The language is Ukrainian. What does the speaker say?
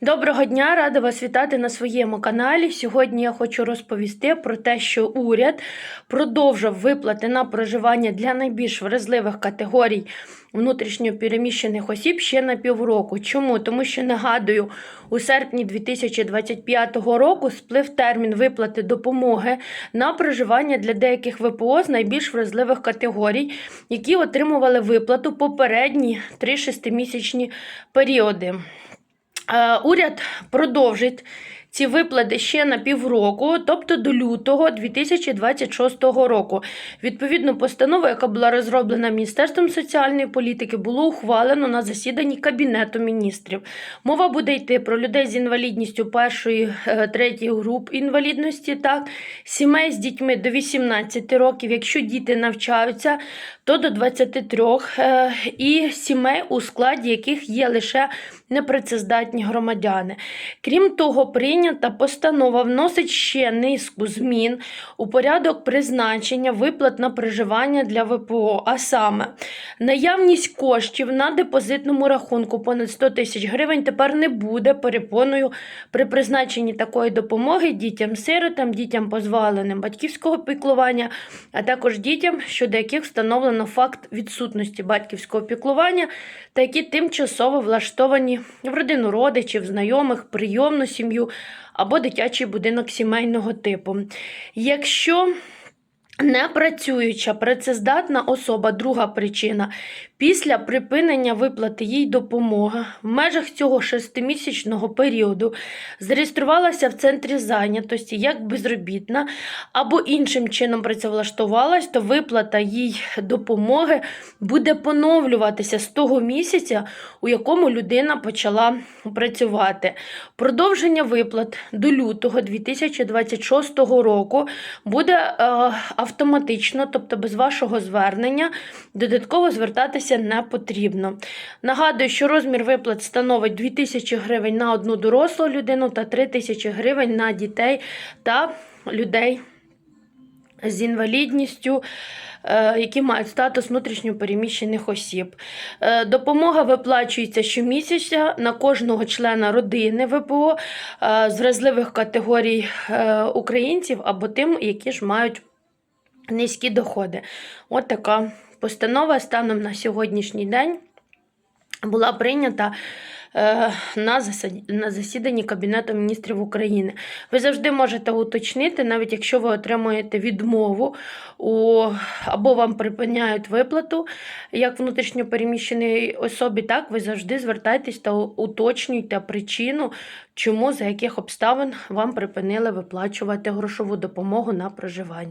Доброго дня, рада вас вітати на своєму каналі. Сьогодні я хочу розповісти про те, що уряд продовжив виплати на проживання для найбільш вразливих категорій внутрішньо переміщених осіб ще на півроку. Чому? Тому що нагадую, у серпні 2025 року сплив термін виплати допомоги на проживання для деяких ВПО з найбільш вразливих категорій, які отримували виплату попередні 3-6-місячні періоди. Е, Уряд продовжить ці виплати ще на півроку, тобто до лютого 2026 року. Відповідну постанову, яка була розроблена Міністерством соціальної політики, було ухвалено на засіданні Кабінету міністрів. Мова буде йти про людей з інвалідністю першої е, третьої груп інвалідності, так, сімей з дітьми до 18 років, якщо діти навчаються, то до 23 е, і сімей, у складі яких є лише непрацездатні громадяни. Крім того, прийнята постанова вносить ще низку змін у порядок призначення виплат на проживання для ВПО, а саме наявність коштів на депозитному рахунку понад 100 тисяч гривень тепер не буде перепоною при призначенні такої допомоги дітям-сиротам, дітям позбавленим батьківського піклування, а також дітям, щодо яких встановлено факт відсутності батьківського піклування та які тимчасово влаштовані в родину родичів, знайомих, прийомну сім'ю або дитячий будинок сімейного типу. Якщо Непрацююча, працездатна особа, друга причина. Після припинення виплати їй допомоги в межах цього шестимісячного періоду зареєструвалася в центрі зайнятості як безробітна або іншим чином працевлаштувалась, то виплата їй допомоги буде поновлюватися з того місяця, у якому людина почала працювати. Продовження виплат до лютого 2026 року буде е, автоматично, тобто без вашого звернення, додатково звертатися не потрібно. Нагадую, що розмір виплат становить 2000 гривень на одну дорослу людину та 3000 гривень на дітей та людей з інвалідністю. е, Які мають статус внутрішньопереміщених осіб. Е, Допомога виплачується щомісяця на кожного члена родини ВПО е, з вразливих категорій українців або тим, які ж мають низькі доходи. От така постанова станом на сьогоднішній день була прийнята е, на засіданні Кабінету міністрів України. Ви завжди можете уточнити, навіть якщо ви отримуєте відмову або вам припиняють виплату як внутрішньопереміщеній особі, так ви завжди звертайтесь та уточнюйте причину, чому, за яких обставин вам припинили виплачувати грошову допомогу на проживання.